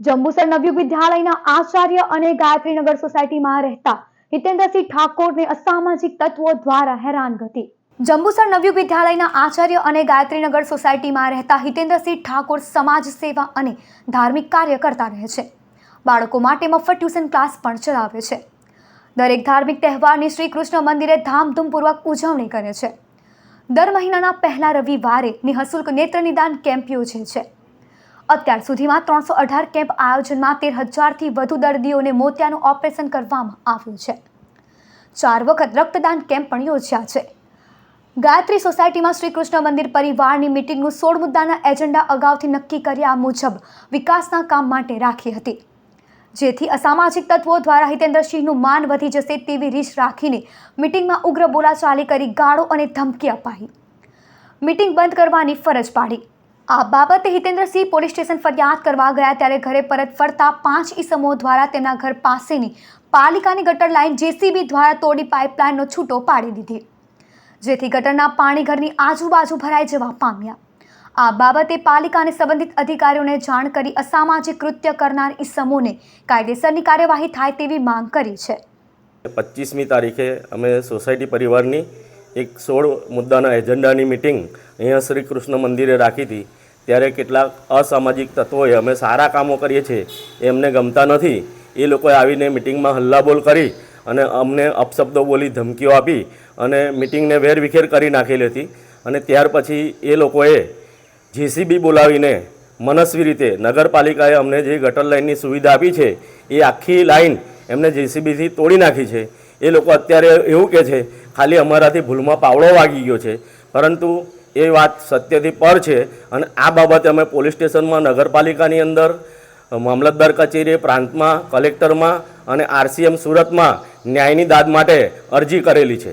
જંબુસર નવયુગ વિદ્યાલયના આચાર્ય અને ગાયત્રીનગર સોસાયટીમાં રહેતા હિતેન્દ્રસિંહ ઠાકોરને અસામાજિક તત્વો દ્વારા હેરાનગતિ જંબુસર નવયુગ વિદ્યાલયના આચાર્ય અને ગાયત્રીનગર સોસાયટીમાં રહેતા હિતેન્દ્રસિંહ ઠાકોર સમાજ સેવા અને ધાર્મિક કાર્ય કરતા રહે છે. બાળકો માટે મફત ટ્યુશન ક્લાસ પણ ચલાવે છે. દરેક ધાર્મિક તહેવારની શ્રી કૃષ્ણ મંદિરે ધામધૂમપૂર્વક ઉજવણી કરે છે. દર મહિનાના પહેલા રવિવારે નિઃશુલ્ક નેત્ર નિદાન કેમ્પ યોજે છે. અત્યાર સુધીમાં ત્રણસો અઢાર કેમ્પ આયોજનમાં તેર હજારથી વધુ દર્દીઓને મોતિયાનું ઓપરેશન કરવામાં આવ્યું છે. ચાર વખત રક્તદાન કેમ્પ પણ યોજ્યા છે. ગાયત્રી સોસાયટીમાં શ્રી કૃષ્ણ મંદિર પરિવારની મિટિંગનું સોળ મુદ્દાના એજન્ડા અગાઉથી નક્કી કર્યા મુજબ વિકાસના કામ માટે રાખી હતી. જેથી અસામાજિક તત્વો દ્વારા હિતેન્દ્રસિંહનું માન વધી જશે તેવી રીસ રાખીને મિટિંગમાં ઉગ્ર બોલાચાલી કરી ગાળો અને ધમકી અપાઈ. મિટિંગ બંધ કરવાની ફરજ પાડી. આ બાબતે હિતેન્દ્રસિંહ પોલીસ સ્ટેશન ફરિયાદ કરવા ગયા ત્યારે ઘરે પરત ફરતા પાંચ ઈસમો દ્વારા તેમના ઘર પાસેની પાલિકાની ગટર લાઇન જેસીબી દ્વારા તોડી પાઇપલાઇનનો છૂટો પાડી દીધી, જેથી ગટરના પાણી ઘરની આજુબાજુ ભરાઈ જવા પામ્યા. આ બાબતે પાલિકાને સંબંધિત અધિકારીઓને જાણ કરી અસામાજિક કૃત્ય કરનાર ઈસમોને કાયદેસરની કાર્યવાહી થાય તેવી માંગ કરી છે. પચીસમી તારીખે અમે સોસાયટી પરિવારની એક સોળ મુદ્દાના એજન્ડાની મિટિંગ અહીંયા શ્રી કૃષ્ણ મંદિરે રાખી હતી. ત્યારે કેટલાક અસામાજિક તત્વોએ અમે સારા કામો કરીએ છીએ એમને ગમતા નથી. એ લોકોએ આવીને મિટિંગમાં હલ્લાબોલ કરી અને અમને અપશબ્દો બોલી ધમકીઓ આપી અને મિટિંગને વેરવિખેર કરી નાખેલી હતી. અને ત્યાર પછી એ લોકોએ જેસીબી બોલાવીને મનસ્વી રીતે નગરપાલિકાએ અમને જે ગટર લાઇનની સુવિધા આપી છે, એ આખી લાઈન એમને જેસીબીથી તોડી નાખી છે. એ લોકો અત્યારે એવું કહે છે ખાલી અમારાથી ભૂલમાં પાવડો વાગી ગયો છે. પરંતુ એ વાત સત્યથી પર છે અને આ બાબતે અમે પોલીસ સ્ટેશનમાં, નગરપાલિકાની અંદર, મામલતદાર કચેરી પ્રાંતમાં, કલેક્ટરમાં અને આરસીએમ સુરતમાં ન્યાયની દાદ માટે અરજી કરેલી છે.